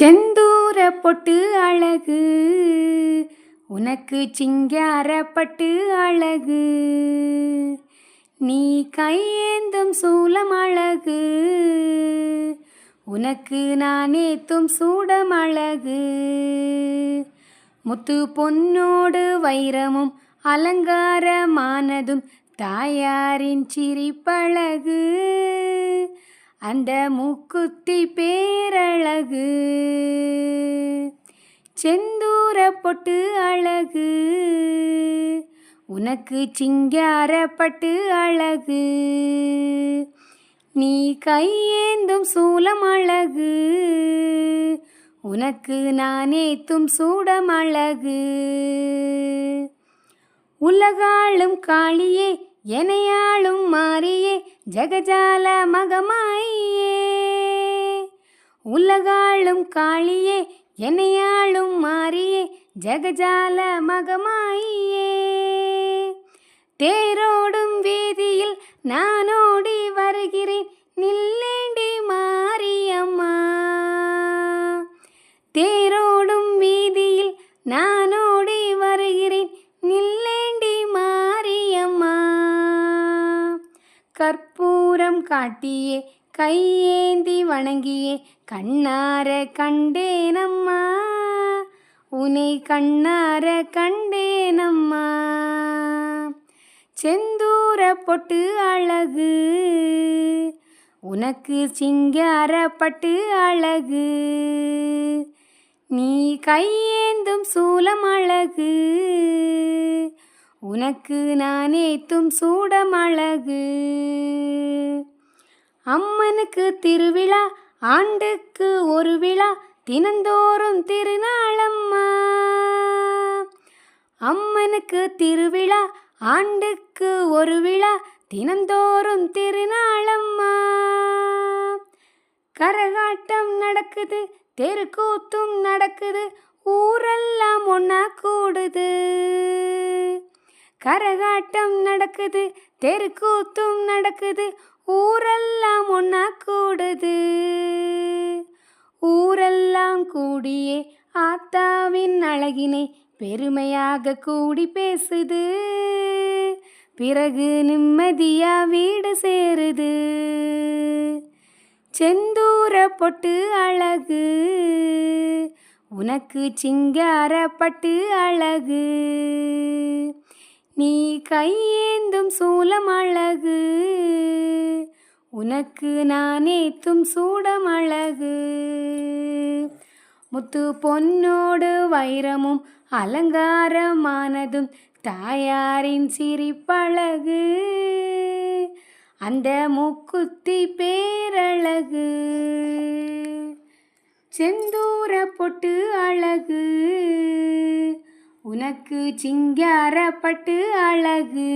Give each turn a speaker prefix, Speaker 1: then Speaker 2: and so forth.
Speaker 1: செந்தூர பொட்டு அழகு. உனக்கு சிங்காரப்பட்டு அழகு. நீ கையேந்தும் சூலம் அழகு. உனக்கு நான் ஏத்தும் சூடம் அழகு. முத்து பொன்னோடு வைரமும் அலங்காரமானதும் தாயாரின் சிரிப்பழகு. அந்த மூக்குத்தி பேரழகு. செந்தூர பொட்டு அழகு. உனக்கு சிங்காரப்பட்டு அழகு. நீ கையேந்தும் சூலம் அழகு. உனக்கு நானேத்தும் சூடம் அழகு. உலகாளும் காளியே எனையாளும் மாறியே ஜெகஜால மகமாயே உலகாளும் காளியே எனையாளும் மாறியே ஜெகஜால மகமாயே தேரோடும் வீதியில் நானோ கற்பூரம் காட்டியே கையேந்தி வணங்கியே கண்ணார கண்டேனம்மா. உனை கண்ணார கண்டேனம்மா. செந்தூர பொட்டு அழகு உனக்கு சிங்காரப்பட்டு அழகு. நீ கையேந்தும் சூலம் அழகு உனக்கு நானே தும் சூடம் அழகு அம்மனுக்கு திருவிழா ஆண்டுக்கு ஒரு விழா தினந்தோறும் திருநாளம்மா. அம்மனுக்கு திருவிழா ஆண்டுக்கு ஒரு விழா தினந்தோறும் திருநாளம்மா. கரகாட்டம் நடக்குது தெருக்கூத்தும் நடக்குது ஊர் நடக்குது தெருக்கூத்தும் நடக்குது ஊரெல்லாம் ஒன்னா கூடுது. ஊரெல்லாம் கூடியே ஆத்தாவின் அழகினை பெருமையாக கூடி பேசுது. பிறகு நிம்மதியா வீடு சேருது. செந்தூர பொட்டு அழகு உனக்கு சிங்காரப்பட்டு அழகு. நீ கையேந்தும் சூலம் அழகு உனக்கு நானேத்தும் சூடம் அழகு முத்து பொன்னோடு வைரமும் அலங்காரமானதும் தாயாரின் சிரிப்பழகு. அந்த முக்குத்தி பேரழகு செந்தூர பொட்டு அழகு. உனக்கு சிங்காரப்பட்டு அழகு.